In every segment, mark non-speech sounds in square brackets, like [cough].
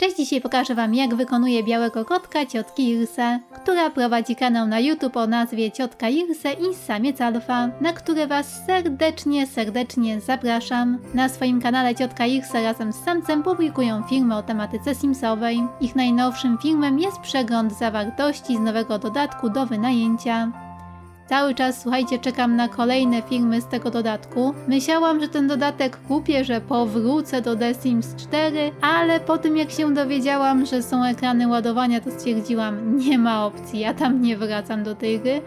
Cześć, dzisiaj pokażę Wam jak wykonuje białego kotka ciotki Irse, która prowadzi kanał na YouTube o nazwie Ciotka Irse i Samiec Alfa, na który Was serdecznie, serdecznie zapraszam. Na swoim kanale Ciotka Irse razem z samcem publikują filmy o tematyce Simsowej. Ich najnowszym filmem jest przegląd zawartości z nowego dodatku do wynajęcia. Cały czas, słuchajcie, czekam na kolejne filmy z tego dodatku. Myślałam, że ten dodatek kupię, że powrócę do The Sims 4, ale po tym jak się dowiedziałam, że są ekrany ładowania, to stwierdziłam, nie ma opcji, ja tam nie wracam do tej gry,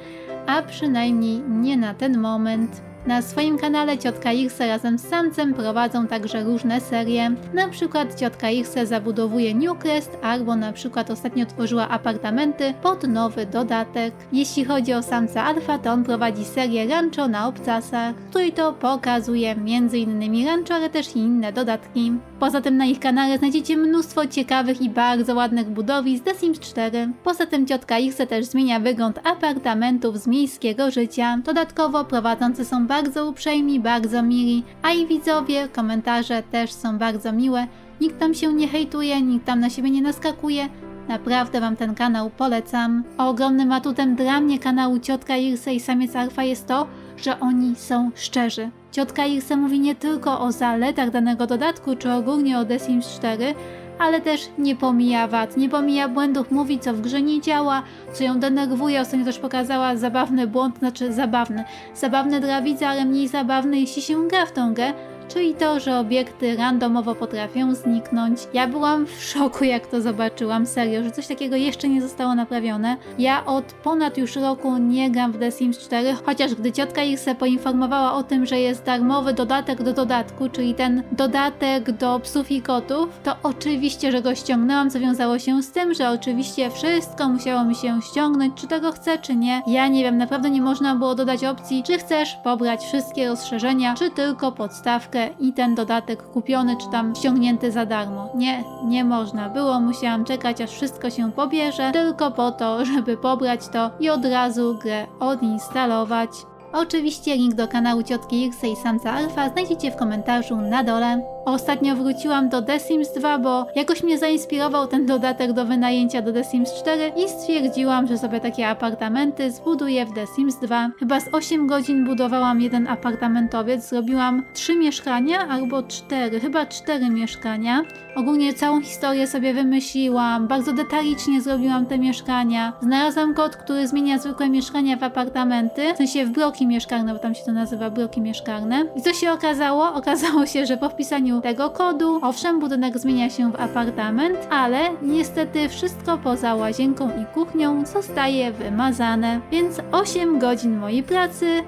a przynajmniej nie na ten moment. Na swoim kanale Ciotka Irse razem z samcem prowadzą także różne serie. Na przykład Ciotka Irse zabudowuje Newcrest, albo na przykład ostatnio tworzyła apartamenty pod nowy dodatek. Jeśli chodzi o samca Alfa, to on prowadzi serię Rancho na obcasach, w której to pokazuje m.in. Rancho, ale też inne dodatki. Poza tym na ich kanale znajdziecie mnóstwo ciekawych i bardzo ładnych budowli z The Sims 4. Poza tym Ciotka Irse też zmienia wygląd apartamentów z miejskiego życia. Dodatkowo prowadzący są bardzo uprzejmi, bardzo mili, a i widzowie, komentarze też są bardzo miłe. Nikt tam się nie hejtuje, nikt tam na siebie nie naskakuje. Naprawdę Wam ten kanał polecam. Ogromnym atutem dla mnie kanału Ciotka Irse i Samiec Alfa jest to, że oni są szczerzy. Ciotka Irse mówi nie tylko o zaletach danego dodatku, czy ogólnie o The Sims 4, ale też nie pomija wad, nie pomija błędów, mówi co w grze nie działa, co ją denerwuje. Ostatnio też pokazała zabawny błąd, znaczy zabawny. Zabawny dla widza, ale mniej zabawny, jeśli się gra w tą grę, czyli to, że obiekty randomowo potrafią zniknąć. Ja byłam w szoku, jak to zobaczyłam, serio, że coś takiego jeszcze nie zostało naprawione. Ja od ponad już roku nie gram w The Sims 4, chociaż gdy ciotka Irse poinformowała o tym, że jest darmowy dodatek do dodatku, czyli ten dodatek do psów i kotów, to oczywiście, że go ściągnęłam, co wiązało się z tym, że oczywiście wszystko musiało mi się ściągnąć, czy tego chcę, czy nie. Ja nie wiem, naprawdę nie można było dodać opcji, czy chcesz pobrać wszystkie rozszerzenia, czy tylko podstawkę i ten dodatek kupiony, czy tam ściągnięty za darmo. Nie, nie można było, musiałam czekać, aż wszystko się pobierze, tylko po to, [laughs] żeby pobrać to i od razu grę odinstalować. Oczywiście link do kanału Ciotki Irse i Samca Alfa znajdziecie w komentarzu na dole. Ostatnio wróciłam do The Sims 2, bo jakoś mnie zainspirował ten dodatek do wynajęcia do The Sims 4 i stwierdziłam, że sobie takie apartamenty zbuduję w The Sims 2. Chyba z 8 godzin budowałam jeden apartamentowiec, zrobiłam 3 mieszkania albo 4, chyba 4 mieszkania. Ogólnie całą historię sobie wymyśliłam, bardzo detalicznie zrobiłam te mieszkania. Znalazłam kod, który zmienia zwykłe mieszkania w apartamenty, w sensie w bloki mieszkalne, bo tam się to nazywa bloki mieszkalne. I co się okazało? Okazało się, że po wpisaniu tego kodu, owszem, budynek zmienia się w apartament, ale niestety wszystko poza łazienką i kuchnią zostaje wymazane. Więc 8 godzin mojej pracy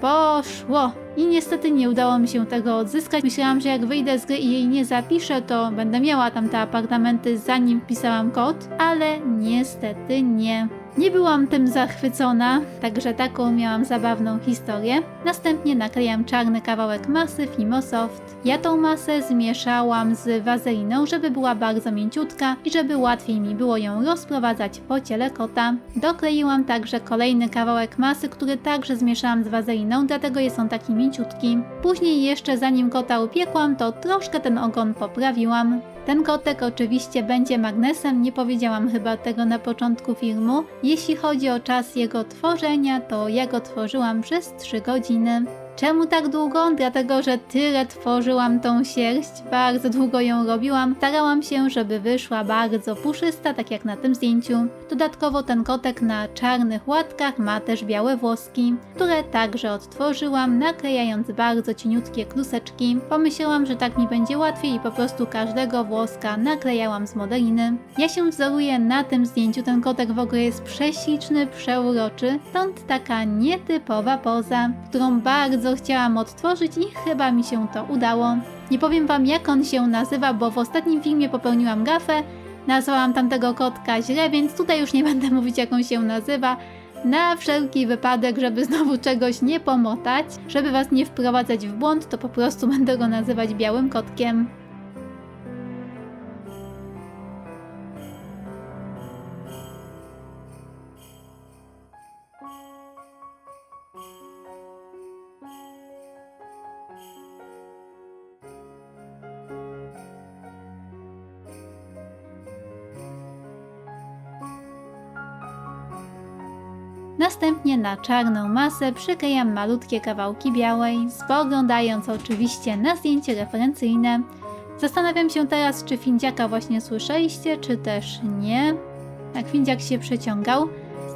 poszło. I niestety nie udało mi się tego odzyskać. Myślałam, że jak wyjdę z gry i jej nie zapiszę, to będę miała tam te apartamenty zanim wpisałam kod, ale niestety nie. Nie byłam tym zachwycona, także taką miałam zabawną historię. Następnie naklejam czarny kawałek masy Fimosoft. Ja tą masę zmieszałam z wazeliną, żeby była bardzo mięciutka i żeby łatwiej mi było ją rozprowadzać po ciele kota. Dokleiłam także kolejny kawałek masy, który także zmieszałam z wazeliną, dlatego jest on taki mięciutki. Później jeszcze zanim kota upiekłam, to troszkę ten ogon poprawiłam. Ten kotek oczywiście będzie magnesem, nie powiedziałam chyba tego na początku filmu. Jeśli chodzi o czas jego tworzenia, to ja go tworzyłam przez 3 godziny. Czemu tak długo? Dlatego, że tyle tworzyłam tą sierść, bardzo długo ją robiłam. Starałam się, żeby wyszła bardzo puszysta, tak jak na tym zdjęciu. Dodatkowo ten kotek na czarnych łatkach ma też białe włoski, które także odtworzyłam, naklejając bardzo cieniutkie kluseczki. Pomyślałam, że tak mi będzie łatwiej i po prostu każdego włoska naklejałam z modeliny. Ja się wzoruję na tym zdjęciu, ten kotek w ogóle jest prześliczny, przeuroczy, stąd taka nietypowa poza, którą bardzo chciałam odtworzyć i chyba mi się to udało. Nie powiem wam jak on się nazywa, bo w ostatnim filmie popełniłam gafę, nazwałam tamtego kotka źle, więc tutaj już nie [laughs] będę mówić jak on się nazywa. Na wszelki wypadek, żeby znowu czegoś nie pomotać, żeby was nie wprowadzać w błąd, to po prostu będę go nazywać białym kotkiem. Następnie na czarną masę przyklejam malutkie kawałki białej, spoglądając oczywiście na zdjęcie referencyjne. Zastanawiam się teraz, czy Findziaka właśnie słyszeliście, czy też nie. Jak Findziak się przeciągał,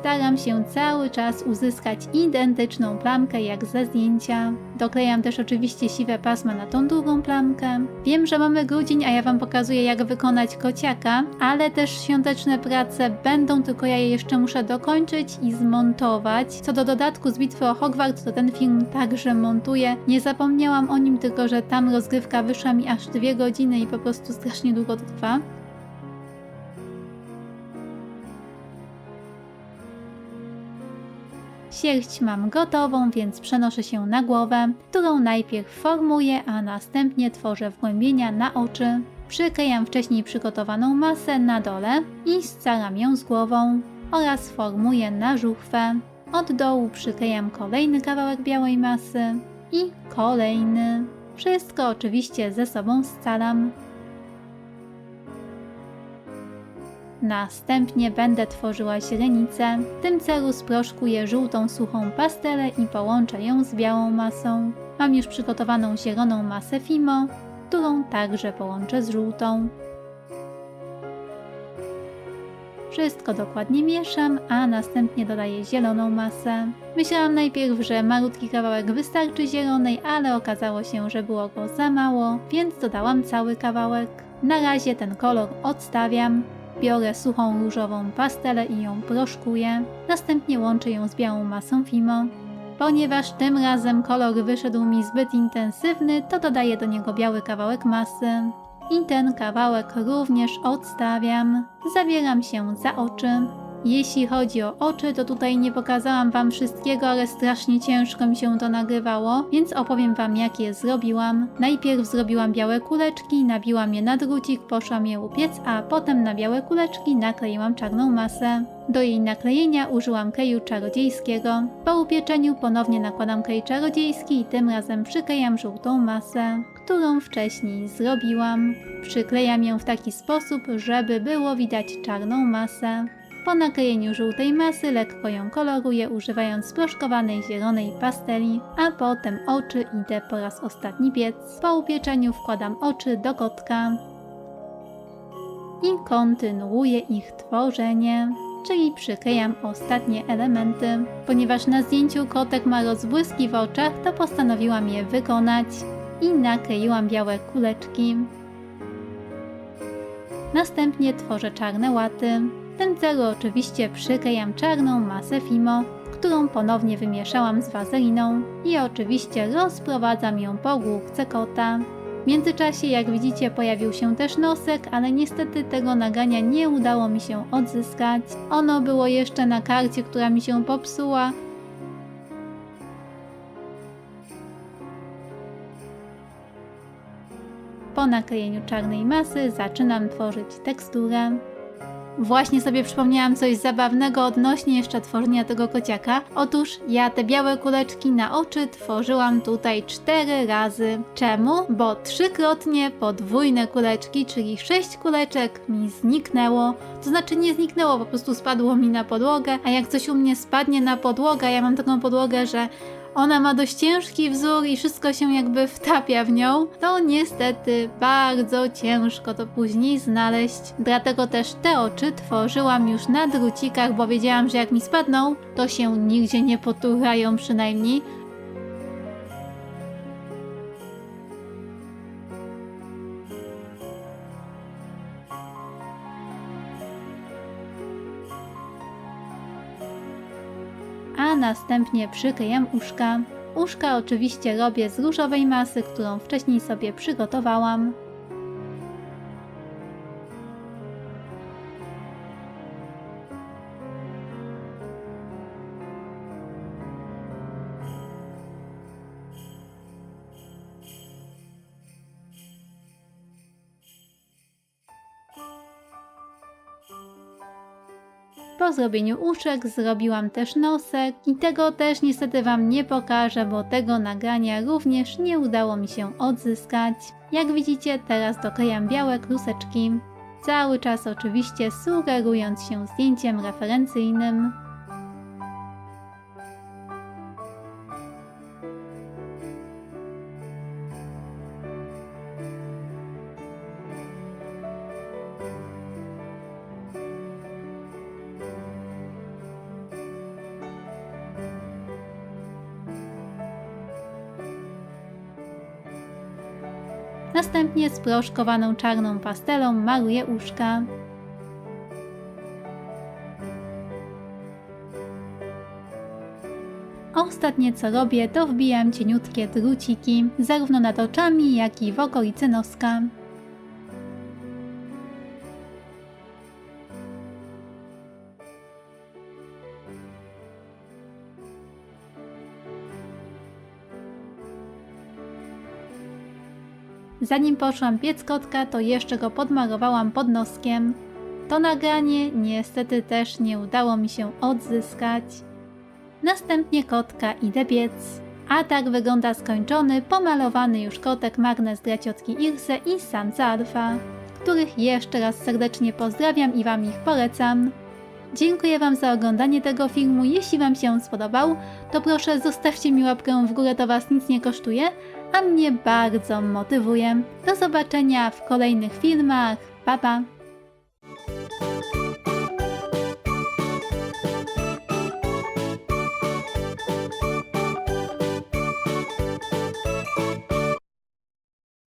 staram się cały czas uzyskać identyczną plamkę jak ze zdjęcia. Doklejam też oczywiście siwe pasma na tą drugą plamkę. Wiem, że mamy grudzień, a ja Wam pokazuję jak wykonać kociaka, ale też świąteczne prace będą, tylko ja je jeszcze muszę dokończyć i zmontować. Co do dodatku z bitwy o Hogwart, to ten film także montuję. Nie zapomniałam o nim, tylko że tam rozgrywka wyszła mi aż dwie godziny i po prostu strasznie długo trwa. Sierść mam gotową, więc przenoszę się na głowę, którą najpierw formuję, a następnie tworzę wgłębienia na oczy. Przyklejam wcześniej przygotowaną masę na dole i scalam ją z głową oraz formuję na żuchwę. Od dołu przyklejam kolejny kawałek białej masy i kolejny. Wszystko oczywiście ze sobą scalam. Następnie będę tworzyła źrenicę. W tym celu sproszkuję żółtą suchą pastelę i połączę ją z białą masą. Mam już przygotowaną zieloną masę Fimo, którą także połączę z żółtą. Wszystko dokładnie mieszam, a następnie dodaję zieloną masę. Myślałam najpierw, że malutki kawałek wystarczy zielonej, ale okazało się, że było go za mało, więc dodałam cały kawałek. Na razie ten kolor odstawiam. Biorę suchą różową pastelę i ją proszkuję. Następnie łączę ją z białą masą Fimo. Ponieważ tym razem kolor wyszedł mi zbyt intensywny, to dodaję do niego biały kawałek masy. I ten kawałek również odstawiam. Zabieram się za oczy. Jeśli chodzi o oczy, to tutaj nie pokazałam Wam wszystkiego, ale strasznie ciężko mi się to nagrywało, więc opowiem Wam jak je zrobiłam. Najpierw zrobiłam białe kuleczki, nabiłam je na drucik, poszłam je upiec, a potem na białe kuleczki nakleiłam czarną masę. Do jej naklejenia użyłam kleju czarodziejskiego. Po upieczeniu ponownie nakładam klej czarodziejski i tym razem przyklejam żółtą masę, którą wcześniej zrobiłam. Przyklejam ją w taki sposób, żeby było widać czarną masę. Po naklejeniu żółtej masy lekko ją koloruję używając sproszkowanej zielonej pasteli, a potem oczy idę po raz ostatni piec. Po upieczeniu wkładam oczy do kotka i kontynuuję ich tworzenie, czyli przyklejam ostatnie elementy. Ponieważ na zdjęciu kotek ma rozbłyski w oczach, to postanowiłam je wykonać i nakleiłam białe kuleczki. Następnie tworzę czarne łaty. W tym celu oczywiście przyklejam czarną masę Fimo, którą ponownie wymieszałam z wazeliną i oczywiście rozprowadzam ją po główce kota. W międzyczasie, jak widzicie, pojawił się też nosek, ale niestety tego nagrania nie udało mi się odzyskać. Ono było jeszcze na karcie, która mi się popsuła, Po naklejeniu czarnej masy zaczynam tworzyć teksturę. Właśnie sobie przypomniałam coś zabawnego odnośnie jeszcze tworzenia tego kociaka. Otóż ja te białe kuleczki na oczy tworzyłam tutaj cztery razy. Czemu? Bo trzykrotnie podwójne kuleczki, czyli sześć kuleczek mi zniknęło. To znaczy nie zniknęło, po prostu spadło mi na podłogę, a jak coś u mnie spadnie na podłogę, ja mam taką podłogę, że ona ma dość ciężki wzór i wszystko się jakby wtapia w nią, to niestety bardzo ciężko to później znaleźć. Dlatego też te oczy tworzyłam już na drucikach, bo wiedziałam, że jak mi spadną, to się nigdzie nie poturają przynajmniej. Następnie przyklejam uszka. Uszka oczywiście robię z różowej masy, którą wcześniej sobie przygotowałam. Po zrobieniu uszek zrobiłam też nosek i tego też niestety Wam nie pokażę, bo tego nagrania również nie udało mi się odzyskać. Jak widzicie teraz doklejam białe kluseczki, cały czas oczywiście sugerując się zdjęciem referencyjnym. Następnie sproszkowaną czarną pastelą maluję uszka. Ostatnie co robię, to wbijam cieniutkie druciki, zarówno nad oczami, jak i w okolicy noska. Zanim poszłam piec kotka, to jeszcze go podmalowałam pod noskiem. To nagranie niestety też nie udało mi się odzyskać. Następnie kotka idę piec. A tak wygląda skończony, pomalowany już kotek magnes dla ciotki Ilse i samca Alfa, których jeszcze raz serdecznie pozdrawiam i Wam ich polecam. Dziękuję Wam za oglądanie tego filmu. Jeśli Wam się spodobał, to proszę zostawcie mi łapkę w górę, to Was nic nie kosztuje, a mnie bardzo motywuje. Do zobaczenia w kolejnych filmach. Pa pa!